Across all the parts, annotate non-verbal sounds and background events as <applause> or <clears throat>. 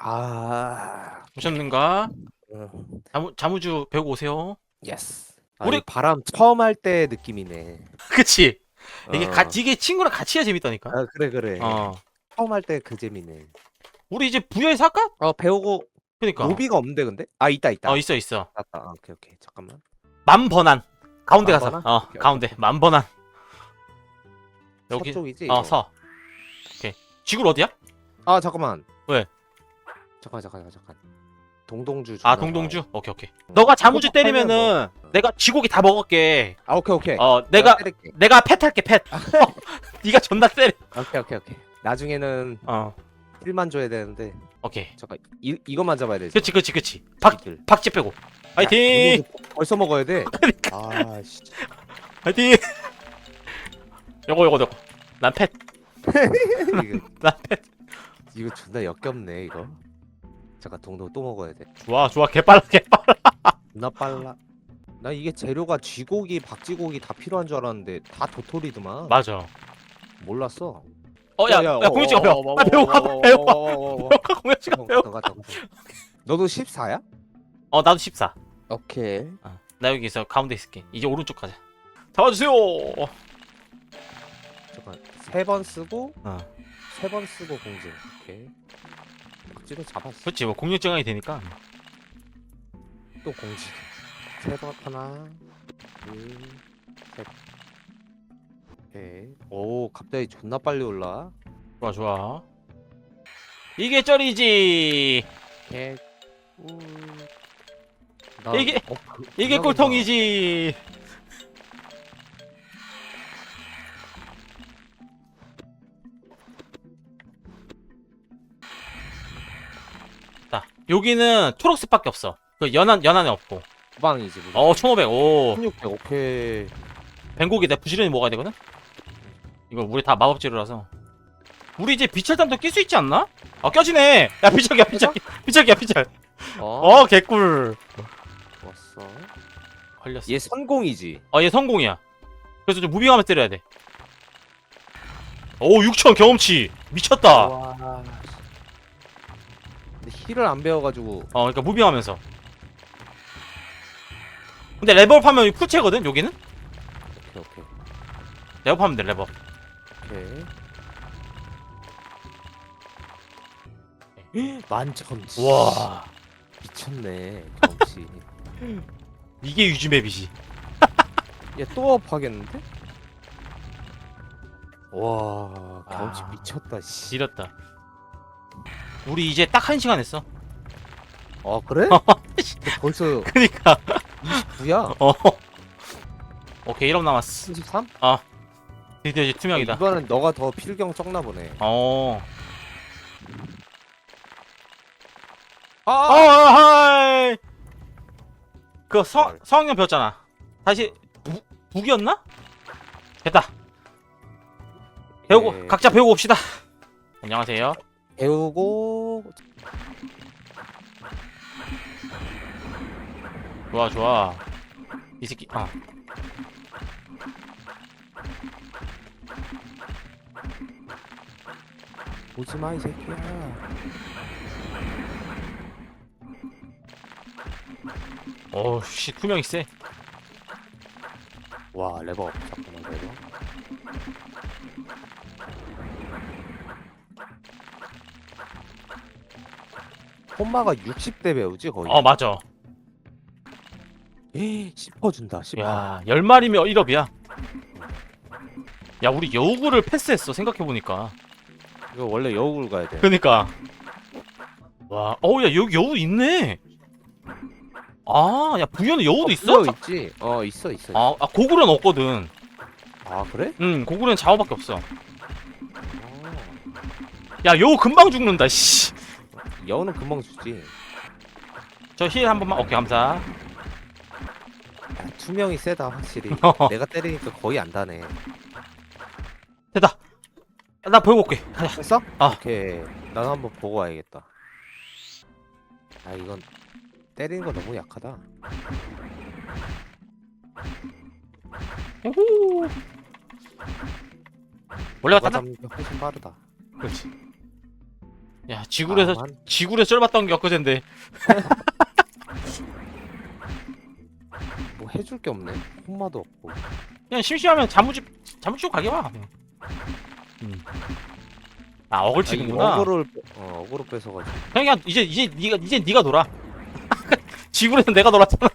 아, 오셨는가? 어, 자무, 자무주 배우고 오세요. 예스. 아, 우리- 우리 바람 처음 할 때 느낌이네. <laughs> 그치? 이게 어. 같이 이게 친구랑 같이 해야 재밌다니까. 아, 그래 그래. 어. 처음 할 때 그 재미네. 우리 이제 부여에서 할까? 어, 배우고 그니까. 로비가 없는데 근데? 아, 있다 있다. 어 있어 있어. 맞다. 아, 오케이 오케이. 잠깐만. 만번한. 가운데 가서. 만번한? 어 오케이, 가운데 만번한. 여기. 서쪽이지? 어 이거? 서. 오케이. 지구 어디야? 아, 잠깐만. 왜? 잠깐 잠깐 잠깐. 동동주. 아 동동주. 봐. 오케이 오케이. 너가 자무주 팔면 때리면은 뭐. 내가 쥐고기 다 먹을게. 아, 오케이 오케이. 어 내가 때릴게. 내가 펫 할게 펫. <laughs> 어, 네가 존나 때려. 오케이 오케이 오케이. 나중에는 어 힐만 줘야 되는데 오케이. 잠깐 이 이것만 잡아야 되지. 그치 그치 그치. 박 길. 박쥐 빼고. 파이팅. 벌써 먹어야 돼. <laughs> 그러니까. 아, 씨. 파이팅. 요거 요거 요거. 난 펫. <laughs> 이거, 난 펫. 이거 존나 역겹네 이거. 잠깐 동동 또 먹어야 돼. 좋아 좋아 개빨라 개빨라. 존나 빨라. 나 이게 재료가 쥐고기, 박쥐고기 다 필요한 줄 알았는데 다 도토리더만. 맞아. 몰랐어. 어야 야, 공유치가 배워. 아 배워가 배워가 배워가 공유치가 배워. 잠깐 잠깐. 너도 14야? 어 나도 14. 오케이. 어, 나 여기서 가운데 있을게. 이제 오른쪽 가자. 잡아주세요. 잠깐 세 번 쓰고 어. 세 번 쓰고 공증. 오케이. 박쥐도 잡았어. 그렇지 뭐 공유증이 되니까. 또 공증. 세번 하나, 둘, 셋. 오케이. 오 갑자기 존나 빨리 올라. 좋아 좋아. 이게 쩔이지. 개. 나- 이게- 어, 그- 이게 그나마 꿀통이지. 여기는 초록색밖에 없어. 그 연한 연한에 없고. 주방이지. 무조건. 어 1,500. 오. 1600 오케이. 뱅고기 내 부지런히 먹어야 되거든? 이거 우리 다 마법 재료라서 우리 이제 비철단도 낄 수 있지 않나? 아 껴지네 야 비철이야 비철 <laughs> 비철이야 비철 어. 어 개꿀 좋았어. 걸렸어 얘 선공이지. 아 얘 성공이야 그래서 좀 무빙하면 때려야 돼 오 6천 경험치 미쳤다 어 와. 근데 힐을 안 배워가지고 그러니까 무빙하면서 근데 레벨업하면 풀체거든 여기는? 오케이 오케이 레벨업하면 돼 레벨업 오케이. 만천. 와 미쳤네. 경치. <laughs> 이게 유즈맵이지 얘또 업하겠는데? 와 경치 아. 미쳤다. 씨. 지렸다 우리 이제 딱 한 시간 했어 어 그래? <laughs> 벌써 그니까 29야? <laughs> 어. 오케이 1업 남았어. 33? 드디어 이제 투명이다. 이번엔 너가 더 필경 적나 보네. 어. 아, 어, 아! 하이. 그 성, 성학년 배웠잖아. 다시 부, 북이었나? 됐다. 배우고 예. 각자 배우고 옵시다. 안녕하세요. 배우고 좋아 좋아. 이 새끼. 아. 오지마 이 새끼야. 어씨 투명이 세. 와 레버 잠깐만 레버. 홈마가 60대 배우지 거의. 어 맞아. 에이, 씹어준다 씹어. 야, 열 마리면 1업이야. 야, 우리 여우구를 패스했어. 생각해 보니까. 이거 원래 여우굴 가야 돼. 그니까. 와, 어우, 야, 여기 여우 있네. 아, 야, 부여는 여우도 있어? 있어 있지. 어 있어 있어. 아, 아, 고구려는 없거든. 아 그래? 응, 고구려는 자오밖에 없어. 어. 야, 여우 금방 죽는다, 씨. 여우는 금방 주지. 저 힐 한 번만. 오케이, 감사. 야, 투명이 세다 확실히. <laughs> 내가 때리니까 거의 안 다네. 됐다. 야, 나 보여볼게. 가자. 했어? 아. 오케이. 나도 한번 보고 와야겠다. 아 이건 때리는 거 너무 약하다. 오호. 원래 누가 갔다. 잡는 게 훨씬 빠르다. 그렇지. 야 지구에서 만 지구에서 쩔봤던 게 엊그젠데 뭐 해줄 게 없네. 홈마도 없고. 그냥 심심하면 자무집 자무집 가게 와 그냥. 음. 아 어글 아, 이 치는구나 어그를 빼- 어 어그로 뺏어가지고. 그냥 이제 이제 네가 이제 네가 놀아 <laughs> 지구에서 내가 놀았잖아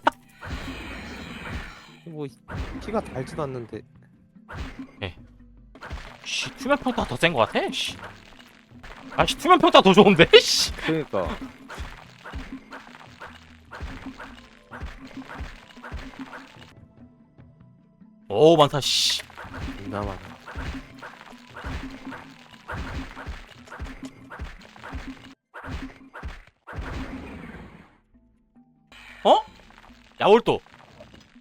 뭐 키가 달지도 않는데. 씨 투명 평타 더 센 거 같아 씨 아씨 투명 평타 더 좋은데 <laughs> 씨 그러니까. 오 많다 씨 나만. 야올또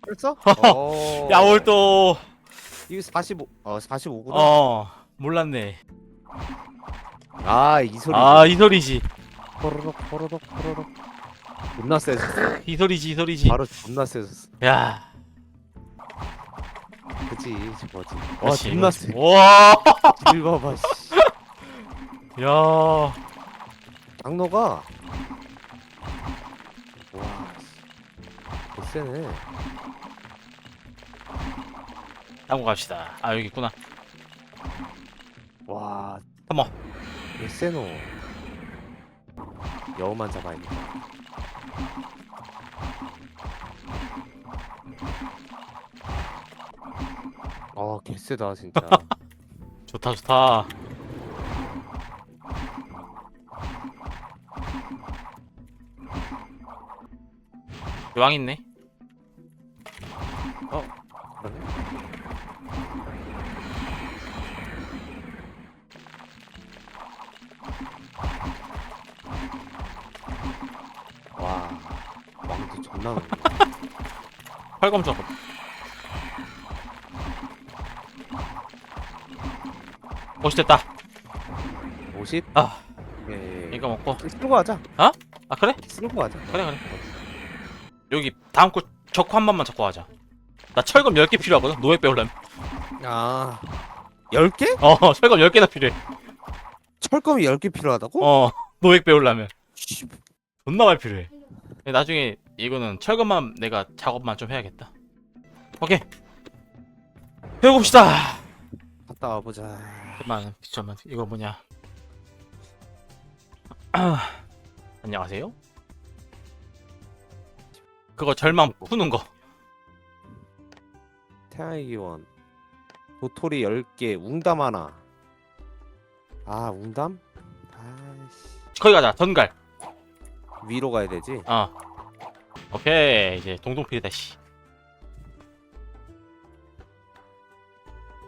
벌써? 어. 야올또 <laughs> 이거 45. 어 45구나. 어 몰랐네 아 이 소리. 아 이 소리지 호로록 호로록 호로록. 존나 세졌어. 이 소리지 이 소리지 바로 존나 세졌어. 야 그지 저거지. 와 그렇지, 존나 이거지. 세. 와질 봐봐. 씨. 야, 장로가. 와. 씨. 개쎄네. 따고 갑시다. 아 여기 있구나. 와. 어머. 개쎄노. 여우만 잡아야겠다. 아 개쎄다 진짜. <laughs> 좋다 좋다. 왕 있네. 나 많네. 활검 작업. 멋있됐다. 50? 아. 예, 예. 이거 먹고. 쓸고 가자. 아 그래? 쓸고 가자. 그래 그래. 여기 다음 거 적화 한 번만 적고 하자. 나 철검 10개 필요하거든. 노획 배우려면. 아, 10개? 어 <laughs> 철검 10개나 필요해. 철검이 10개 필요하다고? 어 노획 배우려면. 씨, 존나 많이 필요해. 나중에 이거는 철거만 내가 작업만 좀 해야겠다. 오케이. 배워봅시다. 갔다 와보자. 잠깐만, 잠깐만, 이거 뭐냐? <clears throat> 안녕하세요. 그거 절망 푸는 거. 태양의 기원. 도토리 10개, 웅담 하나. 아, 웅담? 아이씨. 거기 가자. 전갈. 위로 가야 되지? 어. 오케이. 이제 동동필이다 씨.